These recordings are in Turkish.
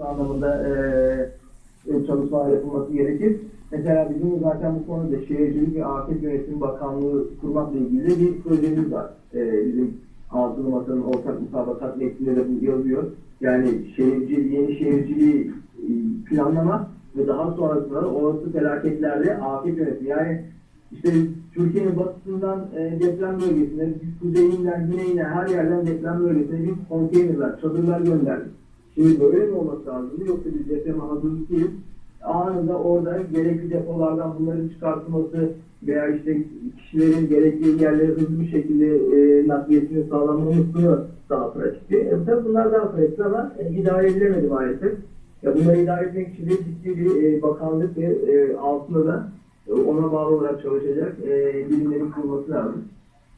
anlamında e, çalışmalar yapılması gerekir. Mesela bizim zaten bu konuda Şehircilik ve Afet Yönetimi Bakanlığı kurmakla ilgili bir projemiz var. E, bizim altılı masanın ortak mutabakat metninde de bu yazıyor. Yani şehirci, yeni şehirciliği planlama ve daha sonrasında da olası felaketlerle afet yönetimi. Yani işte Türkiye'nin batısından e, deprem bölgesine, kuzeyinden, güneyine, her yerden deprem bölgesine biz konteynerler, çadırlar gönderdik. Şimdi böyle mi olması lazım? Yoksa biz depreme hazırlık değiliz. Anında orada gerekli depolardan bunların çıkartılması veya işte kişilerin gerekli yerlere hızlı bir şekilde e, nakliyesini sağlanması daha pratikti. E, bunlar daha pratik ama e, idare edilemedi maalesef. Ya bunları idare etmek için de ciddi bir e, bakanlık ve e, altında da e, ona bağlı olarak çalışacak e, birimlerin kurulması lazım.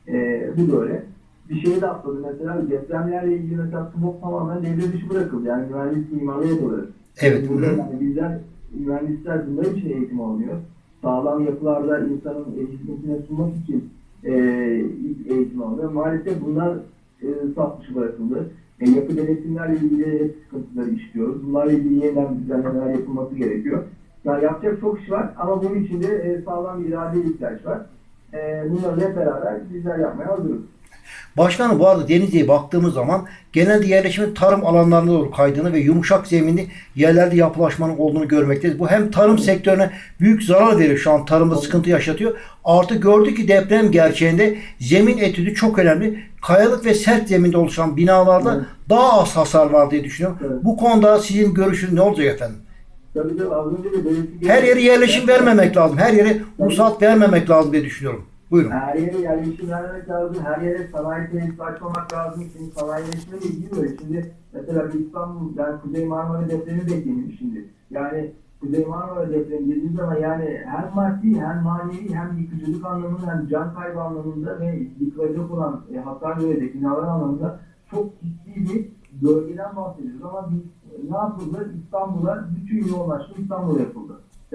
E, bu böyle. Bir şeyi de atladı mesela depremlerle ilgili mesela SMOK tamamen devre dışı bırakıldı. Yani mühendis mimarlık olarak. Evet. Burada yani bizler mühendisler bunlar için eğitim almıyor. Sağlam yapılarda insanın hizmetine sunmak için e, eğitim alıyor. Maalesef bunlar e, saf dışı bırakıldı. E, yapı denetimlerle ilgili hep sıkıntıları işliyoruz. Bunlarla ilgili yeniden düzenlemeler yapılması gerekiyor. Yani yapacak çok iş var ama bunun için de e, sağlam bir iradeye ihtiyaç var. E, bunları hep beraber bizler yapmaya hazırız. Başkanım bu arada Denizli'ye baktığımız zaman genelde yerleşimin tarım alanlarına doğru kaydığını ve yumuşak zeminli yerlerde yapılaşmanın olduğunu görmekteyiz. Bu hem tarım sektörüne büyük zarar verir şu an tarımda sıkıntı yaşatıyor. Artı gördük ki deprem gerçeğinde zemin etüdü çok önemli. Kayalık ve sert zeminde oluşan binalarda Evet. daha az hasar var diye düşünüyorum. Evet. Bu konuda sizin görüşünüz ne olacak efendim? Her yere yerleşim vermemek lazım. Her yere ruhsat vermemek lazım diye düşünüyorum. Buyurun. Her yere yerleşim vermek lazım. Her yere sanayi tesisi açmamak lazım. Şimdi sanayileşme de böyle. Şimdi mesela bir İstanbul, yani Kuzey Marmara depremi bekleniyor şimdi. Yani Kuzey Marmara depremi dediğimiz zaman yani hem maddi hem manevi hem yıkıcılık anlamında hem can kaybı anlamında ve yıkılacak olan e, hasar verecek binalar anlamında çok ciddi bir bölgeden bahsediyoruz. Ama biz e, ne yapıldı? İstanbul'a bütün yoğunlaşma İstanbul'a yapıldı.